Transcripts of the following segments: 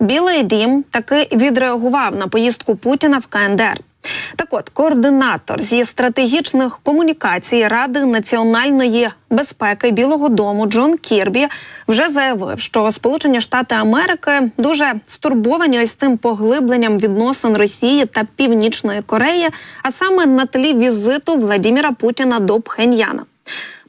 Білий дім таки відреагував на поїздку Путіна в КНДР. Так от, координатор зі стратегічних комунікацій Ради національної безпеки Білого Дому Джон Кірбі вже заявив, що Сполучені Штати Америки дуже стурбовані ось цим поглибленням відносин Росії та Північної Кореї, а саме на тлі візиту Владіміра Путіна до Пхеньяна.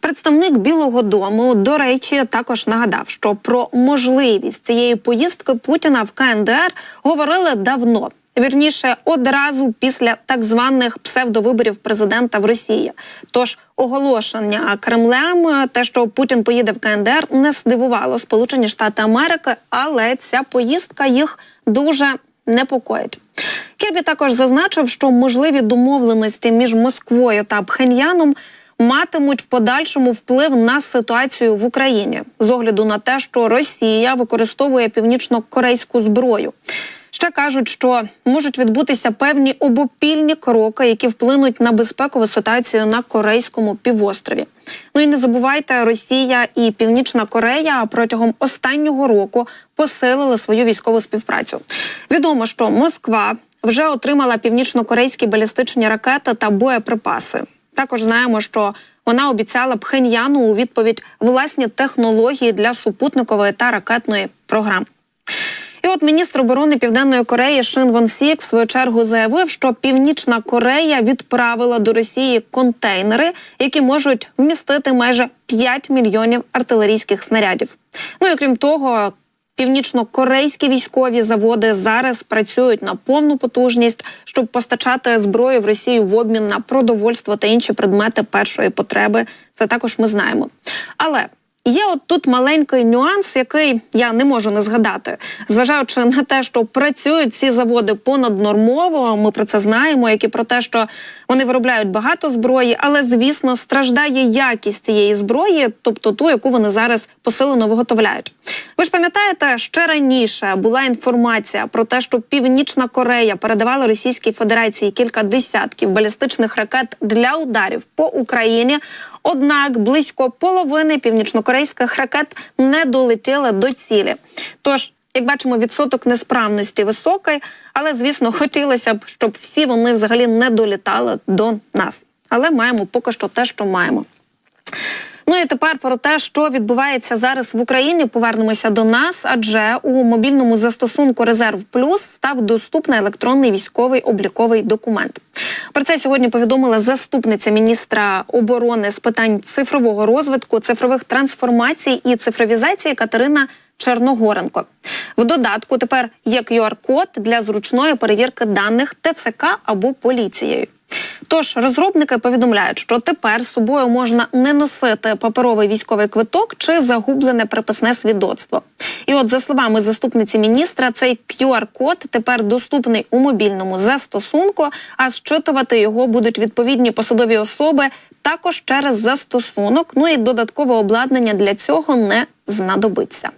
Представник Білого Дому, до речі, також нагадав, що про можливість цієї поїздки Путіна в КНДР говорили давно. Вірніше, одразу після так званих псевдовиборів президента в Росії. Тож оголошення Кремлем, те, що Путін поїде в КНДР, не здивувало Сполучені Штати Америки, але ця поїздка їх дуже непокоїть. Кірбі також зазначив, що можливі домовленості між Москвою та Пхеньяном матимуть в подальшому вплив на ситуацію в Україні з огляду на те, що Росія використовує північно-корейську зброю. Ще кажуть, що можуть відбутися певні обопільні кроки, які вплинуть на безпекову ситуацію на корейському півострові. Ну і не забувайте, Росія і Північна Корея протягом останнього року посилили свою військову співпрацю. Відомо, що Москва вже отримала північно-корейські балістичні ракети та боєприпаси. Також знаємо, що вона обіцяла Пхеньяну у відповідь власні технології для супутникової та ракетної програм. І от міністр оборони Південної Кореї Шин Вон Сік в свою чергу заявив, що Північна Корея відправила до Росії контейнери, які можуть вмістити майже 5 мільйонів артилерійських снарядів. Ну і крім того. Північно-корейські військові заводи зараз працюють на повну потужність, щоб постачати зброю в Росію в обмін на продовольство та інші предмети першої потреби. Це також ми знаємо. Але Є от тут маленький нюанс, який я не можу не згадати, зважаючи на те, що працюють ці заводи понаднормово. Ми про це знаємо, як і про те, що вони виробляють багато зброї, але звісно страждає якість цієї зброї, тобто ту, яку вони зараз посилено виготовляють. Ви ж пам'ятаєте, ще раніше була інформація про те, що Північна Корея передавала Російській Федерації кілька десятків балістичних ракет для ударів по Україні. Однак близько половини північнокорейських ракет не долетіли до цілі. Тож, як бачимо, відсоток несправності високий, але звісно, хотілося б, щоб всі вони взагалі не долітали до нас. Але маємо поки що те, що маємо. Ну і тепер про те, що відбувається зараз в Україні. Повернемося до нас, адже у мобільному застосунку Резерв Плюс став доступний електронний військовий обліковий документ. Про це сьогодні повідомила заступниця міністра оборони з питань цифрового розвитку, цифрових трансформацій і цифровізації Катерина Черногоренко. В додатку тепер є QR-код для зручної перевірки даних ТЦК або поліцією. Тож розробники повідомляють, що тепер з собою можна не носити паперовий військовий квиток чи загублене приписне свідоцтво. І, от, за словами заступниці міністра, цей QR-код тепер доступний у мобільному застосунку, а зчитувати його будуть відповідні посадові особи також через застосунок. Ну і додаткове обладнання для цього не знадобиться.